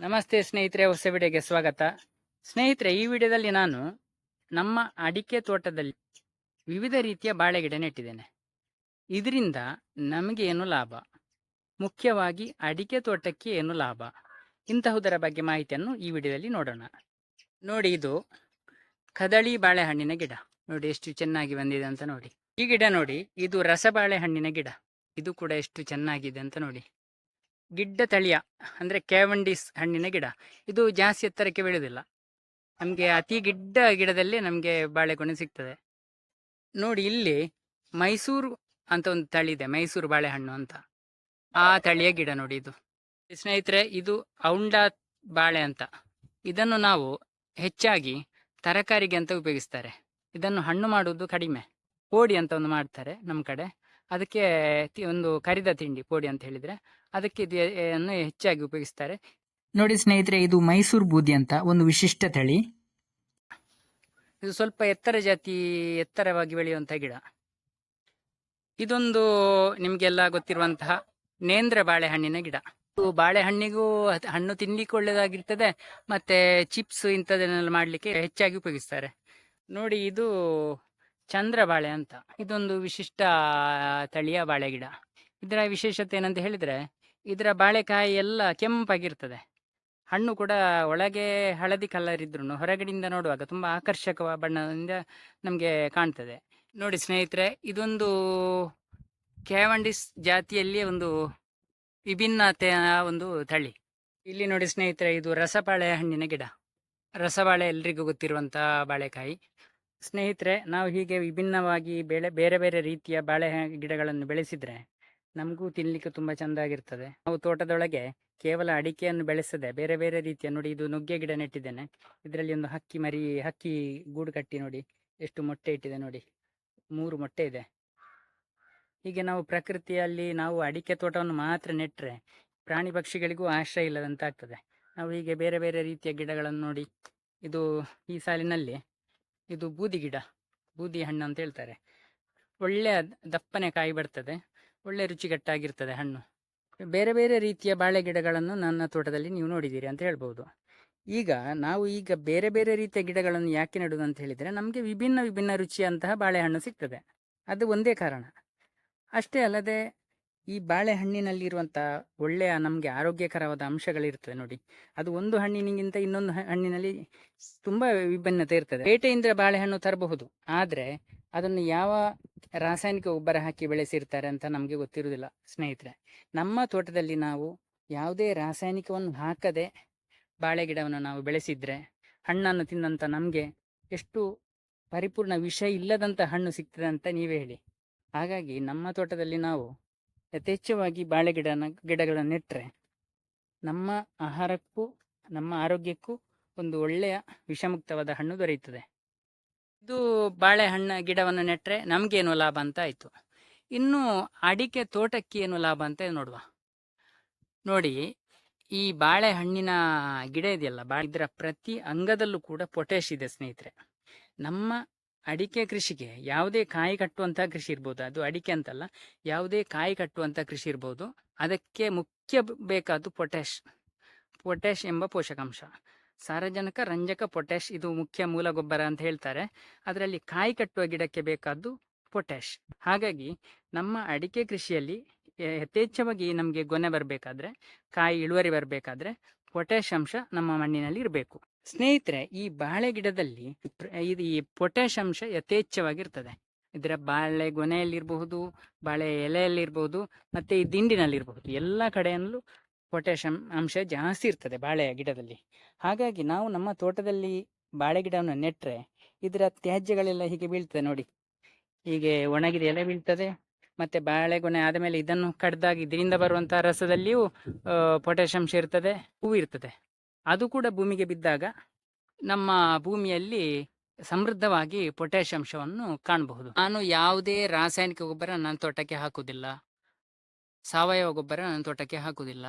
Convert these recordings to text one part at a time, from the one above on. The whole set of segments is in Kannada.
ನಮಸ್ತೆ ಸ್ನೇಹಿತರೆ ಹೊಸ ವಿಡಿಯೋಗೆ ಸ್ವಾಗತ. ಸ್ನೇಹಿತರೆ, ಈ ವಿಡಿಯೋದಲ್ಲಿ ನಾನು ನಮ್ಮ ಅಡಿಕೆ ತೋಟದಲ್ಲಿ ವಿವಿಧ ರೀತಿಯ ಬಾಳೆ ಗಿಡ ನೆಟ್ಟಿದ್ದೇನೆ. ಇದರಿಂದ ನಮಗೆ ಏನು ಲಾಭ? ಮುಖ್ಯವಾಗಿ ಅಡಿಕೆ ತೋಟಕ್ಕೆ ಏನು ಲಾಭ? ಇಂತಹುದರ ಬಗ್ಗೆ ಮಾಹಿತಿಯನ್ನು ಈ ವಿಡಿಯೋದಲ್ಲಿ ನೋಡೋಣ. ನೋಡಿ, ಇದು ಕದಳಿ ಬಾಳೆಹಣ್ಣಿನ ಗಿಡ. ನೋಡಿ, ಎಷ್ಟು ಚೆನ್ನಾಗಿ ಬಂದಿದೆ ಅಂತ ನೋಡಿ. ಈ ಗಿಡ ನೋಡಿ, ಇದು ರಸಬಾಳೆಹಣ್ಣಿನ ಗಿಡ. ಇದು ಕೂಡ ಎಷ್ಟು ಚೆನ್ನಾಗಿದೆ ಅಂತ ನೋಡಿ. ಗಿಡ್ಡ ತಳಿಯ ಅಂದ್ರೆ ಕ್ಯಾವಂಡಿಸ್ ಹಣ್ಣಿನ ಗಿಡ. ಇದು ಜಾಸ್ತಿ ಎತ್ತರಕ್ಕೆ ಬೆಳೆಯುವುದಿಲ್ಲ ನಮಗೆ ಅತಿ ಗಿಡ್ಡ ಗಿಡದಲ್ಲಿ ನಮಗೆ ಬಾಳೆಗೊನೆ ಸಿಗ್ತದೆ. ನೋಡಿ ಇಲ್ಲಿ ಮೈಸೂರು ಅಂತ ಒಂದು ತಳಿ ಇದೆ ಮೈಸೂರು ಬಾಳೆಹಣ್ಣು ಅಂತ. ಆ ತಳಿಯ ಗಿಡ ನೋಡಿ ಇದು. ಸ್ನೇಹಿತರೆ ಇದು ಔಂಡ ಬಾಳೆ ಅಂತ. ಇದನ್ನು ನಾವು ಹೆಚ್ಚಾಗಿ ತರಕಾರಿಗೆ ಅಂತ ಉಪಯೋಗಿಸ್ತಾರೆ. ಇದನ್ನು ಹಣ್ಣು ಮಾಡುವುದು ಕಡಿಮೆ. ಕೋಡಿ ಅಂತ ಒಂದು ಮಾಡ್ತಾರೆ ನಮ್ಮ ಕಡೆ. ಅದಕ್ಕೆ ಒಂದು ಕರಿದ ತಿಂಡಿ ಪೋಡಿ ಅಂತ ಹೇಳಿದ್ರೆ ಅದಕ್ಕೆ ಇದನ್ನು ಹೆಚ್ಚಾಗಿ ಉಪಯೋಗಿಸ್ತಾರೆ. ನೋಡಿ ಸ್ನೇಹಿತರೆ ಇದು ಮೈಸೂರು ಬೂದಿ ಅಂತ ಒಂದು ವಿಶಿಷ್ಟ ತಳಿ ಇದು ಸ್ವಲ್ಪ ಎತ್ತರ ಜಾತಿ ಎತ್ತರವಾಗಿ ಬೆಳೆಯುವಂತಹ ಗಿಡ. ಇದೊಂದು ನಿಮಗೆಲ್ಲ ಗೊತ್ತಿರುವಂತಹ ನೇಂದ್ರ ಬಾಳೆಹಣ್ಣಿನ ಗಿಡ. ಇದು ಬಾಳೆಹಣ್ಣಿಗೂ ಹಣ್ಣು ತಿನ್ಲಿಕ್ಕೆ ಒಳ್ಳೆಯದಾಗಿರ್ತದೆ ಮತ್ತೆ ಚಿಪ್ಸ್ ಇಂಥದನ್ನೆಲ್ಲ ಮಾಡಲಿಕ್ಕೆ ಹೆಚ್ಚಾಗಿ ಉಪಯೋಗಿಸ್ತಾರೆ. ನೋಡಿ ಇದು ಚಂದ್ರ ಬಾಳೆ ಅಂತ. ಇದೊಂದು ವಿಶಿಷ್ಟ ತಳಿಯ ಬಾಳೆ ಗಿಡ. ಇದರ ವಿಶೇಷತೆ ಏನಂತ ಹೇಳಿದ್ರೆ, ಇದರ ಬಾಳೆಕಾಯಿ ಎಲ್ಲ ಕೆಂಪಾಗಿರ್ತದೆ. ಹಣ್ಣು ಕೂಡ ಒಳಗೆ ಹಳದಿ ಕಲರ್ ಇದ್ರು ಹೊರಗಡೆಯಿಂದ ನೋಡುವಾಗ ತುಂಬಾ ಆಕರ್ಷಕ ಬಣ್ಣದಿಂದ ನಮಗೆ ಕಾಣ್ತದೆ. ನೋಡಿ ಸ್ನೇಹಿತರೆ, ಇದೊಂದು ಕ್ಯಾವಂಡಿಸ್ ಜಾತಿಯಲ್ಲಿ ಒಂದು ವಿಭಿನ್ನತೆಯ ಒಂದು ತಳಿ. ಇಲ್ಲಿ ನೋಡಿ ಸ್ನೇಹಿತರೆ, ಇದು ರಸಬಾಳೆ ಹಣ್ಣಿನ ಗಿಡ. ರಸಬಾಳೆ ಎಲ್ರಿಗೂ ಗೊತ್ತಿರುವಂಥ ಬಾಳೆಕಾಯಿ. ಸ್ನೇಹಿತರೆ, ನಾವು ಹೀಗೆ ವಿಭಿನ್ನವಾಗಿ ಬೆಳೆ, ಬೇರೆ ಬೇರೆ ರೀತಿಯ ಬಾಳೆ ಗಿಡಗಳನ್ನು ಬೆಳೆಸಿದರೆ ನಮಗೂ ತಿನ್ನಲಿಕ್ಕೆ ತುಂಬ ಚೆಂದಾಗಿರ್ತದೆ ನಾವು ತೋಟದೊಳಗೆ ಕೇವಲ ಅಡಿಕೆಯನ್ನು ಬೆಳೆಸದೆ ಬೇರೆ ಬೇರೆ ರೀತಿಯ ನೋಡಿ, ಇದು ನುಗ್ಗೆ ಗಿಡ ನೆಟ್ಟಿದ್ದೇನೆ. ಇದರಲ್ಲಿ ಒಂದು ಹಕ್ಕಿ ಮರಿ, ಹಕ್ಕಿ ಗೂಡು ಕಟ್ಟಿ ನೋಡಿ, ಎಷ್ಟು ಮೊಟ್ಟೆ ಇಟ್ಟಿದೆ ನೋಡಿ, ಮೂರು ಮೊಟ್ಟೆ ಇದೆ. ಹೀಗೆ ನಾವು ಪ್ರಕೃತಿಯಲ್ಲಿ ನಾವು ಅಡಿಕೆ ತೋಟವನ್ನು ಮಾತ್ರ ನೆಟ್ಟರೆ ಪ್ರಾಣಿ ಪಕ್ಷಿಗಳಿಗೂ ಆಶ್ರಯ ಇಲ್ಲದಂತಾಗ್ತದೆ. ನಾವು ಹೀಗೆ ಬೇರೆ ಬೇರೆ ರೀತಿಯ ಗಿಡಗಳನ್ನು ನೋಡಿ, ಇದು ಈ ಸಾಲಿನಲ್ಲಿ ಇದು ಬೂದಿ ಗಿಡ, ಬೂದಿ ಹಣ್ಣು ಅಂತ ಹೇಳ್ತಾರೆ. ಒಳ್ಳೆಯ ದಪ್ಪನೆ ಕಾಯಿ ಬರ್ತದೆ, ಒಳ್ಳೆ ರುಚಿಕಟ್ಟಾಗಿರ್ತದೆ ಹಣ್ಣು. ಬೇರೆ ಬೇರೆ ರೀತಿಯ ಬಾಳೆ ಗಿಡಗಳನ್ನು ನನ್ನ ತೋಟದಲ್ಲಿ ನೀವು ನೋಡಿದ್ದೀರಿ ಅಂತ ಹೇಳ್ಬೋದು. ಈಗ ನಾವು ಈಗ ಬೇರೆ ಬೇರೆ ರೀತಿಯ ಗಿಡಗಳನ್ನು ಯಾಕೆ ನೆಡೋದು ಅಂತ ಹೇಳಿದರೆ, ನಮಗೆ ವಿಭಿನ್ನ ವಿಭಿನ್ನ ರುಚಿಯಂತಹ ಬಾಳೆಹಣ್ಣು ಸಿಗ್ತದೆ. ಅದು ಒಂದೇ ಕಾರಣ. ಅಷ್ಟೇ ಅಲ್ಲದೆ ಈ ಬಾಳೆಹಣ್ಣಿನಲ್ಲಿರುವಂಥ ಒಳ್ಳೆಯ ನಮಗೆ ಆರೋಗ್ಯಕರವಾದ ಅಂಶಗಳಿರ್ತದೆ ನೋಡಿ. ಅದು ಒಂದು ಹಣ್ಣಿನಿಗಿಂತ ಇನ್ನೊಂದು ಹಣ್ಣಿನಲ್ಲಿ ತುಂಬ ವಿಭಿನ್ನತೆ ಇರ್ತದೆ. ಪೇಟೆಯಿಂದ ಬಾಳೆಹಣ್ಣು ತರಬಹುದು. ಆದರೆ ಅದನ್ನು ಯಾವ ರಾಸಾಯನಿಕ ಗೊಬ್ಬರ ಹಾಕಿ ಬೆಳೆಸಿರ್ತಾರೆ ಅಂತ ನಮಗೆ ಗೊತ್ತಿರುವುದಿಲ್ಲ ಸ್ನೇಹಿತರೆ. ನಮ್ಮ ತೋಟದಲ್ಲಿ ನಾವು ಯಾವುದೇ ರಾಸಾಯನಿಕವನ್ನು ಹಾಕದೆ ಬಾಳೆ ಗಿಡವನ್ನು ನಾವು ಬೆಳೆಸಿದ್ರೆ ಹಣ್ಣನ್ನು ತಿಂದಂಥ ನಮಗೆ ಎಷ್ಟು ಪರಿಪೂರ್ಣ ವಿಷ ಇಲ್ಲದಂಥ ಹಣ್ಣು ಸಿಗ್ತದೆ ಅಂತ ನೀವೇ ಹೇಳಿ. ಹಾಗಾಗಿ ನಮ್ಮ ತೋಟದಲ್ಲಿ ನಾವು ಯಥೇಚ್ಛವಾಗಿ ಬಾಳೆ ಗಿಡನ ಗಿಡಗಳನ್ನು ನೆಟ್ಟರೆ ನಮ್ಮ ಆಹಾರಕ್ಕೂ, ನಮ್ಮ ಆರೋಗ್ಯಕ್ಕೂ ಒಂದು ಒಳ್ಳೆಯ ವಿಷಮುಕ್ತವಾದ ಹಣ್ಣು ದೊರೆಯುತ್ತದೆ. ಇದು ಬಾಳೆಹಣ್ಣು ಗಿಡವನ್ನು ನೆಟ್ಟರೆ ನಮಗೇನು ಲಾಭ ಅಂತ ಆಯಿತು. ಇನ್ನು ಅಡಿಕೆ ತೋಟಕ್ಕೆ ಏನು ಲಾಭ ಅಂತ ನೋಡುವ. ನೋಡಿ, ಈ ಬಾಳೆಹಣ್ಣಿನ ಗಿಡ ಇದೆಯಲ್ಲ, ಬಾ ಇದರ ಪ್ರತಿ ಅಂಗದಲ್ಲೂ ಕೂಡ ಪೊಟ್ಯಾಶ್ ಇದೆ ಸ್ನೇಹಿತರೆ. ನಮ್ಮ ಅಡಿಕೆ ಕೃಷಿಗೆ ಯಾವುದೇ ಕಾಯಿ ಕಟ್ಟುವಂಥ ಕೃಷಿ ಇರ್ಬೋದು. ಅದು ಅಡಿಕೆ ಅಂತಲ್ಲ, ಯಾವುದೇ ಕಾಯಿ ಕಟ್ಟುವಂಥ ಕೃಷಿ ಇರ್ಬೋದು. ಅದಕ್ಕೆ ಮುಖ್ಯ ಬೇಕಾದ್ದು ಪೊಟ್ಯಾಶ್ ಪೊಟ್ಯಾಶ್ ಎಂಬ ಪೋಷಕಾಂಶ. ಸಾರಜನಕ, ರಂಜಕ ಪೊಟ್ಯಾಶ್ ಇದು ಮುಖ್ಯ ಮೂಲ ಗೊಬ್ಬರ ಅಂತ ಹೇಳ್ತಾರೆ. ಅದರಲ್ಲಿ ಕಾಯಿ ಕಟ್ಟುವ ಗಿಡಕ್ಕೆ ಬೇಕಾದ್ದು ಪೊಟ್ಯಾಶ್ ಹಾಗಾಗಿ ನಮ್ಮ ಅಡಿಕೆ ಕೃಷಿಯಲ್ಲಿ ಯಥೇಚ್ಛವಾಗಿ ನಮಗೆ ಗೊನೆ ಬರಬೇಕಾದ್ರೆ, ಕಾಯಿ ಇಳುವರಿ ಬರಬೇಕಾದ್ರೆ ಪೊಟ್ಯಾಶ್ ಅಂಶ ನಮ್ಮ ಮಣ್ಣಿನಲ್ಲಿ ಇರಬೇಕು. ಸ್ನೇಹಿತರೆ, ಈ ಬಾಳೆ ಗಿಡದಲ್ಲಿ ಇದು ಈ ಪೊಟ್ಯಾಶ್ ಅಂಶ ಯಥೇಚ್ಛವಾಗಿರ್ತದೆ. ಇದರ ಬಾಳೆ ಗೊನೆಯಲ್ಲಿರಬಹುದು, ಬಾಳೆ ಎಲೆಯಲ್ಲಿರಬಹುದು, ಮತ್ತೆ ಈ ದಿಂಡಿನಲ್ಲಿರಬಹುದು. ಎಲ್ಲ ಕಡೆಯಲ್ಲೂ ಪೊಟ್ಯಾಷಿಯಂ ಅಂಶ ಜಾಸ್ತಿ ಇರ್ತದೆ ಬಾಳೆಯ ಗಿಡದಲ್ಲಿ. ಹಾಗಾಗಿ ನಾವು ನಮ್ಮ ತೋಟದಲ್ಲಿ ಬಾಳೆ ಗಿಡವನ್ನು ನೆಟ್ಟರೆ ಇದರ ತ್ಯಾಜ್ಯಗಳೆಲ್ಲ ಹೀಗೆ ಬೀಳ್ತದೆ ನೋಡಿ. ಹೀಗೆ ಒಣಗಿದ ಎಲೆ ಬೀಳ್ತದೆ. ಮತ್ತೆ ಬಾಳೆಗೊನೆ ಆದಮೇಲೆ ಇದನ್ನು ಕಡ್ದಾಗ ಇದರಿಂದ ಬರುವಂತಹ ರಸದಲ್ಲಿಯೂ ಪೊಟ್ಯಾಷಿಯಂ ಅಂಶ ಇರ್ತದೆ ಹೂವು ಇರ್ತದೆ. ಅದು ಕೂಡ ಭೂಮಿಗೆ ಬಿದ್ದಾಗ ನಮ್ಮ ಭೂಮಿಯಲ್ಲಿ ಸಮೃದ್ಧವಾಗಿ ಪೊಟ್ಯಾಷ್ ಅಂಶವನ್ನು ಕಾಣಬಹುದು. ನಾನು ಯಾವುದೇ ರಾಸಾಯನಿಕ ಗೊಬ್ಬರ ನನ್ನ ತೋಟಕ್ಕೆ ಹಾಕುವುದಿಲ್ಲ. ಸಾವಯವ ಗೊಬ್ಬರ ನನ್ನ ತೋಟಕ್ಕೆ ಹಾಕುವುದಿಲ್ಲ.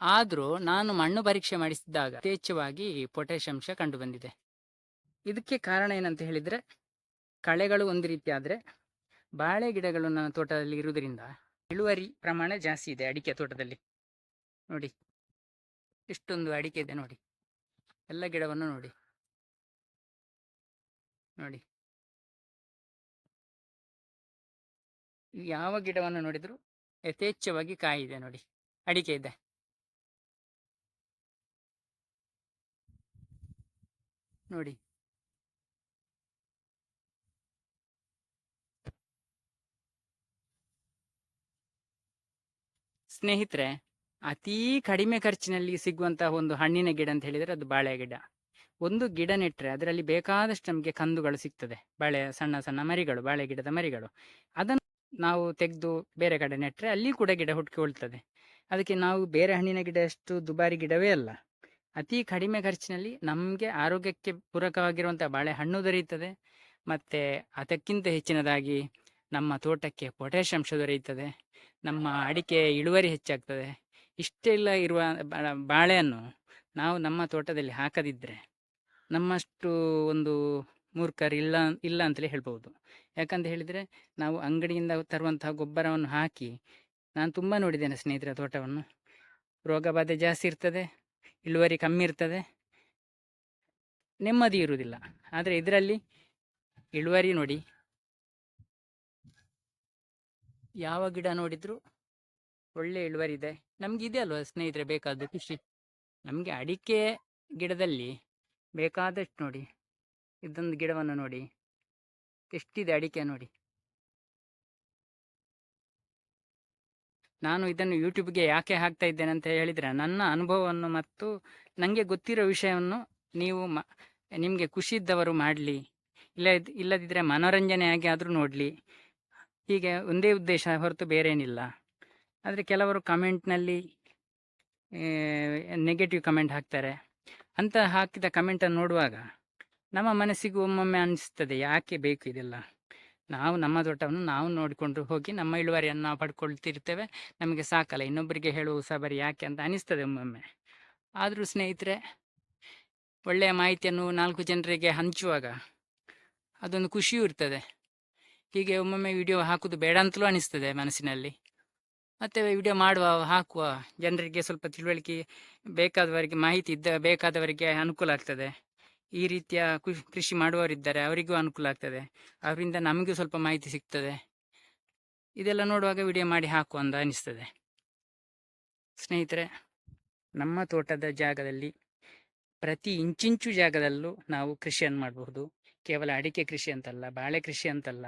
ಆದರೂ ನಾನು ಮಣ್ಣು ಪರೀಕ್ಷೆ ಮಾಡಿಸಿದಾಗ ಯಥೇಚ್ಛವಾಗಿ ಪೊಟ್ಯಾಷ್ ಅಂಶ ಕಂಡು ಬಂದಿದೆ ಇದಕ್ಕೆ ಕಾರಣ ಏನಂತ ಹೇಳಿದ್ರೆ, ಕಳೆಗಳು ಒಂದು ರೀತಿ ಬಾಳೆ ಗಿಡಗಳು ನನ್ನ ತೋಟದಲ್ಲಿ ಇರುವುದರಿಂದ ಇಳುವರಿ ಪ್ರಮಾಣ ಜಾಸ್ತಿ ಇದೆ ಅಡಿಕೆ ತೋಟದಲ್ಲಿ. ನೋಡಿ. ಇಷ್ಟೊಂದು ಅಡಿಕೆ ಇದೆ ನೋಡಿ. ಎಲ್ಲ ಗಿಡವನ್ನು ನೋಡಿ. ನೋಡಿ. ಯಾವ ಗಿಡವನ್ನು ನೋಡಿದ್ರು ಯಥೇಚ್ಛವಾಗಿ ಕಾಯಿ ಇದೆ ನೋಡಿ. ಅಡಿಕೆ ಇದೆ. ನೋಡಿ. ಸ್ನೇಹಿತರೆ, ಅತೀ ಕಡಿಮೆ ಖರ್ಚಿನಲ್ಲಿ ಸಿಗುವಂತಹ ಒಂದು ಹಣ್ಣಿನ ಗಿಡ ಅಂತ ಹೇಳಿದರೆ ಅದು ಬಾಳೆ ಗಿಡ. ಒಂದು ಗಿಡ ನೆಟ್ಟರೆ ಅದರಲ್ಲಿ ಬೇಕಾದಷ್ಟು ನಮಗೆ ಕಂದುಗಳು ಸಿಗ್ತದೆ. ಬಾಳೆ, ಸಣ್ಣ ಸಣ್ಣ ಮರಿಗಳು, ಬಾಳೆ ಗಿಡದ ಮರಿಗಳು. ಅದನ್ನು ನಾವು ತೆಗೆದು ಬೇರೆ ಕಡೆ ನೆಟ್ಟರೆ ಅಲ್ಲಿ ಕೂಡ ಗಿಡ ಹುಟ್ಕೊಳ್ತದೆ ಅದಕ್ಕೆ ನಾವು ಬೇರೆ ಹಣ್ಣಿನ ಗಿಡ ಅಷ್ಟು ದುಬಾರಿ ಗಿಡವೇ ಅಲ್ಲ. ಅತಿ ಕಡಿಮೆ ಖರ್ಚಿನಲ್ಲಿ ನಮಗೆ ಆರೋಗ್ಯಕ್ಕೆ ಪೂರಕವಾಗಿರುವಂಥ ಬಾಳೆ ಹಣ್ಣು ದೊರೆಯುತ್ತದೆ. ಮತ್ತು ಅದಕ್ಕಿಂತ ಹೆಚ್ಚಿನದಾಗಿ ನಮ್ಮ ತೋಟಕ್ಕೆ ಪೊಟ್ಯಾಷ್ ಅಂಶ ದೊರೆಯುತ್ತದೆ. ನಮ್ಮ ಅಡಿಕೆ ಇಳುವರಿ ಹೆಚ್ಚಾಗ್ತದೆ. ಇಷ್ಟೆಲ್ಲ ಇರುವ ಬಾಳೆಯನ್ನು ನಾವು ನಮ್ಮ ತೋಟದಲ್ಲಿ ಹಾಕದಿದ್ದರೆ ನಮ್ಮಷ್ಟು ಒಂದು ಮೂರ್ಖರು ಇಲ್ಲ ಇಲ್ಲ ಅಂತಲೇ ಹೇಳ್ಬೋದು ಯಾಕಂತ ಹೇಳಿದರೆ ನಾವು ಅಂಗಡಿಯಿಂದ ತರುವಂತಹ ಗೊಬ್ಬರವನ್ನು ಹಾಕಿ ನಾನು ತುಂಬ ನೋಡಿದ್ದೇನೆ ಸ್ನೇಹಿತರ ತೋಟವನ್ನು. ರೋಗ ಬಾಧೆ ಜಾಸ್ತಿ ಇರ್ತದೆ, ಇಳುವರಿ ಕಮ್ಮಿ ಇರ್ತದೆ, ನೆಮ್ಮದಿ ಇರುವುದಿಲ್ಲ. ಆದರೆ ಇದರಲ್ಲಿ ಇಳುವರಿ ನೋಡಿ ಯಾವ ಗಿಡ ನೋಡಿದ್ರು ಒಳ್ಳೆ ಇಳುವರಿ ಇದೆ. ನಮ್ಗೆ ಇದೆ ಅಲ್ವಾ ಸ್ನೇಹಿತರೆ ಬೇಕಾದ ಖುಷಿ ನಮಗೆ ಅಡಿಕೆ ಗಿಡದಲ್ಲಿ ಬೇಕಾದಷ್ಟು ನೋಡಿ. ಇದೊಂದು ಗಿಡವನ್ನು ನೋಡಿ. ಎಷ್ಟಿದೆ ಅಡಿಕೆ ನೋಡಿ. ನಾನು ಇದನ್ನು ಯೂಟ್ಯೂಬ್ಗೆ ಯಾಕೆ ಹಾಕ್ತಾ ಇದ್ದೇನೆ ಅಂತ ಹೇಳಿದರೆ, ನನ್ನ ಅನುಭವವನ್ನು ಮತ್ತು ನನಗೆ ಗೊತ್ತಿರೋ ವಿಷಯವನ್ನು ನೀವು ಮ, ನಿಮಗೆ ಖುಷಿ ಇದ್ದವರು ಮಾಡಲಿ. ಇಲ್ಲ ಇಲ್ಲದಿದ್ದರೆ ಮನೋರಂಜನೆಯಾಗಿ ಆದರೂ ನೋಡಲಿ. ಹೀಗೆ ಒಂದೇ ಉದ್ದೇಶ ಹೊರತು ಬೇರೇನಿಲ್ಲ. ಆದರೆ ಕೆಲವರು ಕಮೆಂಟ್ನಲ್ಲಿ ನೆಗೆಟಿವ್ ಕಮೆಂಟ್ ಹಾಕ್ತಾರೆ. ಅಂತ ಹಾಕಿದ ಕಮೆಂಟನ್ನು ನೋಡುವಾಗ ನಮ್ಮ ಮನಸ್ಸಿಗೂ ಒಮ್ಮೊಮ್ಮೆ ಅನಿಸ್ತದೆ, ಯಾಕೆ ಬೇಕು ಇದೆಲ್ಲ? ನಾವು ನಮ್ಮ ತೋಟವನ್ನು ನಾವು ನೋಡಿಕೊಂಡು ಹೋಗಿ ನಮ್ಮ ಇಳುವರಿಯನ್ನು ನಾವು ಪಡ್ಕೊಳ್ತಿರ್ತೇವೆ, ನಮಗೆ ಸಾಕಲ್ಲ. ಇನ್ನೊಬ್ಬರಿಗೆ ಹೇಳುವ ಸಹ ಬರೀ ಯಾಕೆ ಅಂತ ಅನಿಸ್ತದೆ ಒಮ್ಮೊಮ್ಮೆ. ಆದರೂ ಸ್ನೇಹಿತರೆ, ಒಳ್ಳೆಯ ಮಾಹಿತಿಯನ್ನು ನಾಲ್ಕು ಜನರಿಗೆ ಹಂಚುವಾಗ ಅದೊಂದು ಖುಷಿಯೂ ಇರ್ತದೆ. ಹೀಗೆ ಒಮ್ಮೊಮ್ಮೆ ವಿಡಿಯೋ ಹಾಕೋದು ಬೇಡ ಅಂತಲೂ ಅನಿಸ್ತದೆ ಮನಸ್ಸಿನಲ್ಲಿ. ಮತ್ತು ವಿಡಿಯೋ ಮಾಡುವ, ಹಾಕುವ ಜನರಿಗೆ ಸ್ವಲ್ಪ ತಿಳುವಳಿಕೆ ಬೇಕಾದವರಿಗೆ ಮಾಹಿತಿ ಇದ್ದ, ಬೇಕಾದವರಿಗೆ ಅನುಕೂಲ ಆಗ್ತದೆ. ಈ ರೀತಿಯ ಕೃಷಿ ಮಾಡುವವರಿದ್ದಾರೆ ಅವರಿಗೂ ಅನುಕೂಲ ಆಗ್ತದೆ. ಅವರಿಂದ ನಮಗೂ ಸ್ವಲ್ಪ ಮಾಹಿತಿ ಸಿಗ್ತದೆ. ಇದೆಲ್ಲ ನೋಡುವಾಗ ವಿಡಿಯೋ ಮಾಡಿ ಹಾಕುವ ಅಂತ ಅನಿಸ್ತದೆ. ಸ್ನೇಹಿತರೆ, ನಮ್ಮ ತೋಟದ ಜಾಗದಲ್ಲಿ ಪ್ರತಿ ಇಂಚಿಂಚು ಜಾಗದಲ್ಲೂ ನಾವು ಕೃಷಿಯನ್ನು ಮಾಡಬಹುದು. ಕೇವಲ ಅಡಿಕೆ ಕೃಷಿ ಅಂತಲ್ಲ, ಬಾಳೆ ಕೃಷಿ ಅಂತಲ್ಲ.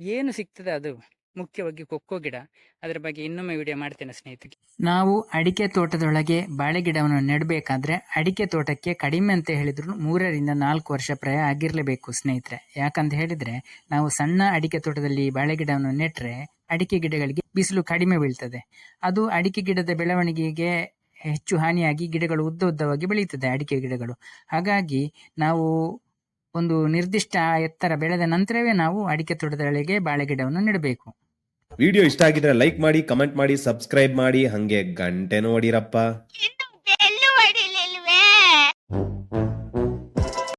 ಏನು ಸಿಗ್ತದೆ ಅದು ಮುಖ್ಯವಾಗಿ ಕೊಕ್ಕೋ ಗಿಡ. ಅದರ ಬಗ್ಗೆ ಇನ್ನೊಮ್ಮೆ ವಿಡಿಯೋ ಮಾಡ್ತೇನೆ ಸ್ನೇಹಿತರಿಗೆ. ನಾವು ಅಡಿಕೆ ತೋಟದೊಳಗೆ ಬಾಳೆ ಗಿಡವನ್ನು ನೆಡಬೇಕಾದ್ರೆ ಅಡಿಕೆ ತೋಟಕ್ಕೆ ಕಡಿಮೆ ಅಂತ ಹೇಳಿದ್ರು ಮೂರರಿಂದ ನಾಲ್ಕು ವರ್ಷ ಪ್ರಾಯ ಆಗಿರಲೇಬೇಕು ಸ್ನೇಹಿತರೆ. ಯಾಕಂತ ಹೇಳಿದ್ರೆ ನಾವು ಸಣ್ಣ ಅಡಿಕೆ ತೋಟದಲ್ಲಿ ಬಾಳೆ ಗಿಡವನ್ನು ನೆಟ್ರೆ ಅಡಿಕೆ ಗಿಡಗಳಿಗೆ ಬಿಸಿಲು ಕಡಿಮೆ ಬೀಳ್ತದೆ. ಅದು ಅಡಿಕೆ ಗಿಡದ ಬೆಳವಣಿಗೆಗೆ ಹೆಚ್ಚು ಹಾನಿಯಾಗಿ ಗಿಡಗಳು ಉದ್ದ ಉದ್ದವಾಗಿ ಬೆಳೆಯುತ್ತದೆ ಅಡಿಕೆ ಗಿಡಗಳು. ಹಾಗಾಗಿ ನಾವು ಒಂದು ನಿರ್ದಿಷ್ಟ ಎತ್ತರ ಬೆಳೆದ ನಂತರವೇ ನಾವು ಅಡಿಕೆ ತೋಟದೊಳಗೆ ಬಾಳೆ ಗಿಡವನ್ನು ನೆಡಬೇಕು. ವಿಡಿಯೋ ಇಷ್ಟ ಆಗಿದ್ರೆ ಲೈಕ್ ಮಾಡಿ ಕಮೆಂಟ್ ಮಾಡಿ ಸಬ್ಸ್ಕ್ರೈಬ್ ಮಾಡಿ. ಹಂಗೆ ಗಂಟೆ ನೋಡಿರಪ್ಪ. ಇನ್ನು ಬೆಲ್ಲು ಹೊಡಿಲಿಲ್ವೇ